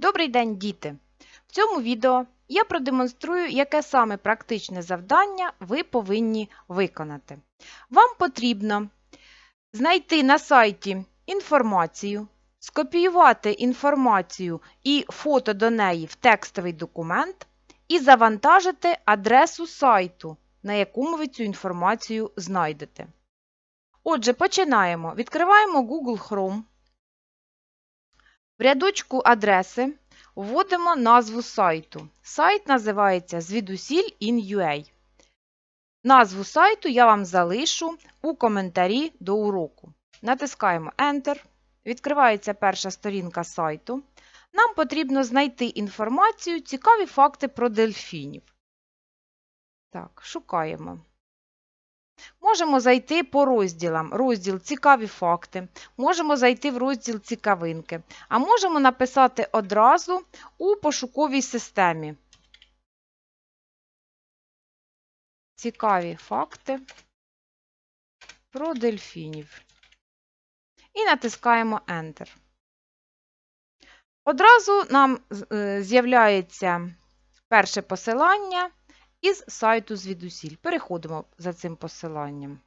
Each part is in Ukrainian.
Добрий день, діти! В цьому відео я продемонструю, яке саме практичне завдання ви повинні виконати. Вам потрібно знайти на сайті інформацію, скопіювати інформацію і фото до неї в текстовий документ і завантажити адресу сайту, на якому ви цю інформацію знайдете. Отже, починаємо. Відкриваємо Google Chrome. В рядочку адреси вводимо назву сайту. Сайт називається звідусіль in.ua. Назву сайту я вам залишу у коментарі до уроку. Натискаємо Enter. Відкривається перша сторінка сайту. Нам потрібно знайти інформацію, цікаві факти про дельфінів. Так, шукаємо. Можемо зайти по розділам. Розділ Цікаві факти. Можемо зайти в розділ Цікавинки. А можемо написати одразу у пошуковій системі. Цікаві факти про дельфінів. І натискаємо Enter. Одразу нам е, з'являється перше посилання із сайту звідусіль. Переходимо за цим посиланням.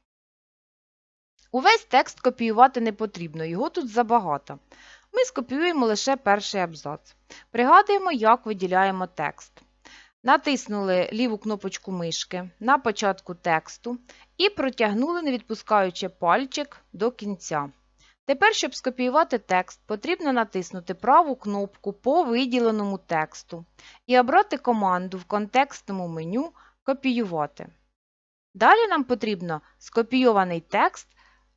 Увесь текст копіювати не потрібно, його тут забагато. Ми скопіюємо лише перший абзац. Пригадуємо, як виділяємо текст. Натиснули ліву кнопочку мишки на початку тексту і протягнули, не відпускаючи пальчик до кінця. Тепер, щоб скопіювати текст, потрібно натиснути праву кнопку по виділеному тексту і обрати команду в контекстному меню Копіювати. Далі нам потрібно скопійований текст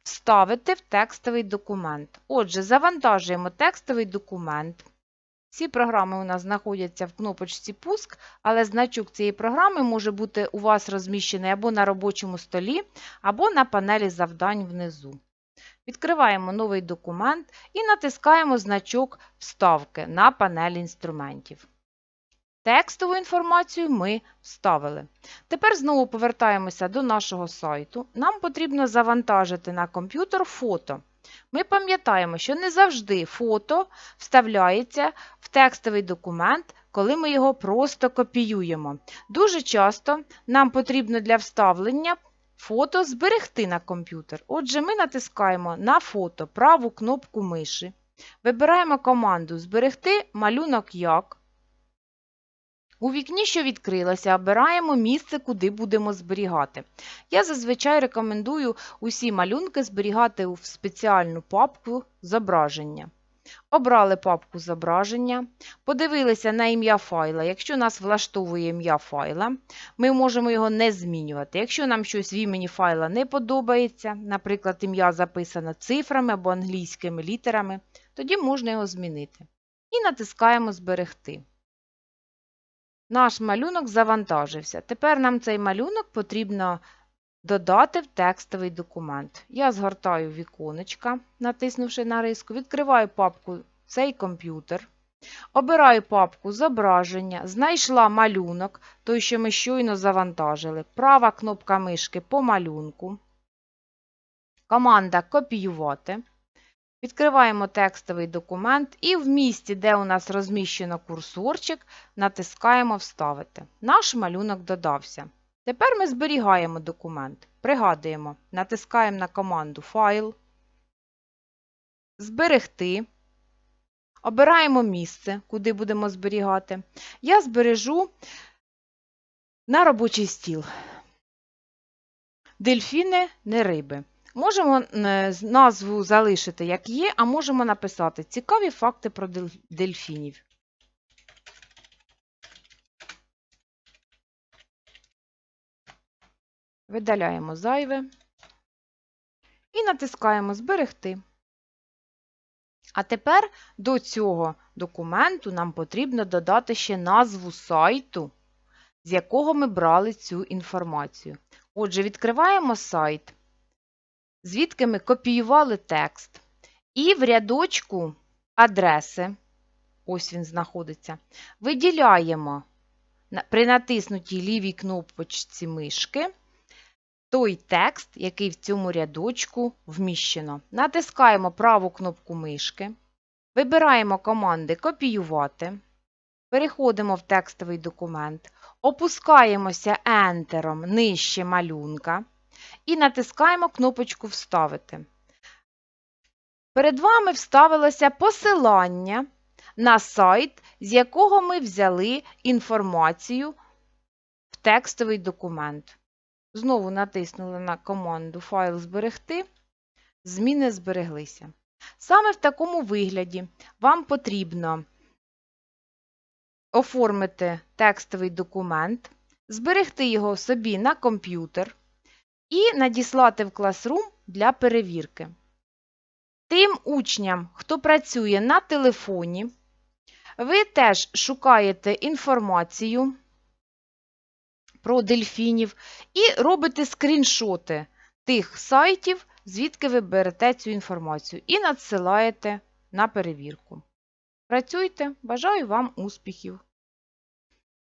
вставити в текстовий документ. Отже, завантажуємо текстовий документ. Ці програми у нас знаходяться в кнопочці Пуск, але значок цієї програми може бути у вас розміщений або на робочому столі, або на панелі завдань внизу. Відкриваємо новий документ і натискаємо значок Вставки на панелі інструментів. Текстову інформацію ми вставили. Тепер знову повертаємося до нашого сайту. Нам потрібно завантажити на комп'ютер фото. Ми пам'ятаємо, що не завжди фото вставляється в текстовий документ, коли ми його просто копіюємо. Дуже часто нам потрібно для вставлення фото зберегти на комп'ютер. Отже, ми натискаємо на фото праву кнопку миші, вибираємо команду Зберегти малюнок як. У вікні, що відкрилося, обираємо місце, куди будемо зберігати. Я зазвичай рекомендую усі малюнки зберігати в спеціальну папку зображення. Обрали папку зображення, подивилися на ім'я файла. Якщо нас влаштовує ім'я файла, ми можемо його не змінювати. Якщо нам щось в імені файла не подобається, наприклад, ім'я записано цифрами або англійськими літерами, тоді можна його змінити. І натискаємо Зберегти. Наш малюнок завантажився. Тепер нам цей малюнок потрібно додати в текстовий документ. Я згортаю віконечка, натиснувши на риску, відкриваю папку Цей комп'ютер. Обираю папку Зображення, знайшла малюнок, той, що ми щойно завантажили. Права кнопка мишки по малюнку. Команда Копіювати. Відкриваємо текстовий документ і в місці, де у нас розміщено курсорчик, натискаємо Вставити. Наш малюнок додався. Тепер ми зберігаємо документ. Пригадуємо, натискаємо на команду Файл, Зберегти. Обираємо місце, куди будемо зберігати. Я збережу на робочий стіл. Дельфіни не риби. Можемо назву залишити, як є, а можемо написати цікаві факти про дельфінів. Видаляємо зайве і натискаємо Зберегти. А тепер до цього документу нам потрібно додати ще назву сайту, з якого ми брали цю інформацію. Отже, відкриваємо сайт звідки ми копіювали текст. І в рядочку адреси, ось він знаходиться, виділяємо при натиснутій лівій кнопочці мишки той текст, який в цьому рядочку вміщено. Натискаємо праву кнопку мишки, Вибираємо команди Копіювати. Переходимо в текстовий документ, опускаємося ентером нижче малюнка і натискаємо кнопочку Вставити. Перед вами вставилося посилання на сайт, з якого ми взяли інформацію в текстовий документ. Знову натиснули на команду Файл зберегти, зміни збереглися. Саме в такому вигляді вам потрібно оформити текстовий документ, зберегти його собі на комп'ютер і надіслати в Classroom для перевірки. Тим учням, хто працює на телефоні, ви теж шукаєте інформацію про дельфінів і робите скріншоти тих сайтів, звідки ви берете цю інформацію, і надсилаєте на перевірку. Працюйте, бажаю вам успіхів!